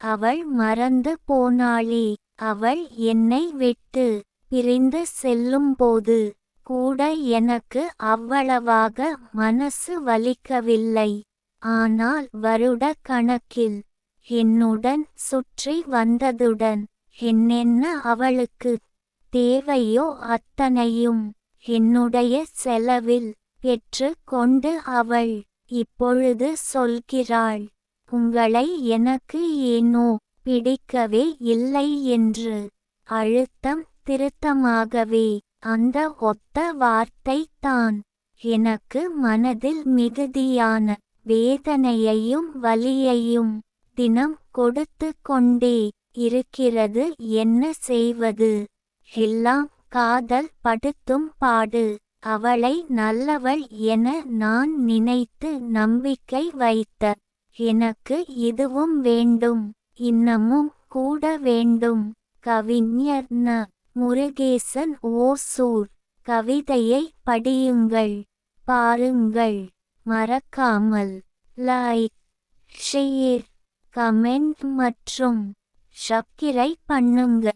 அவள் மறந்து போனாளே. அவள் என்னை விட்டு பிரிந்து செல்லும்போது கூட எனக்கு அவ்வளவாக மனசு வலிக்கவில்லை. ஆனால் வருட கணக்கில் என்னுடன் சுற்றி வந்ததுடன் என்னென்ன அவளுக்கு தேவையோ அத்தனையும் என்னுடைய செலவில் பெற்று கொண்டு அவள் இப்பொழுது சொல்கிறாள். உங்களை எனக்கு ஏனோ பிடிக்கவே இல்லை என்று. அழுத்தம் திருத்தமாகவே. அந்த ஒத்த வார்த்தை தான். எனக்கு மனதில் மிகுதியான வேதனையையும் வலியையும் தினம் கொடுத்து கொண்டே இருக்கிறது என்ன செய்வது? எல்லாம் காதல் படுத்தும் பாடு. அவளை நல்லவள் என நான் நினைத்து நம்பிக்கை வைத்த எனக்கு இதுவும் வேண்டும் இன்னமும் கூட வேண்டும். கவிஞர் ந. முருகேசன் ஓசூர். கவிதையை படியுங்கள் பாருங்கள். மறக்காமல் லைக் ஷேர் கமெண்ட் மற்றும் சப்ஸ்கிரைப் பண்ணுங்க.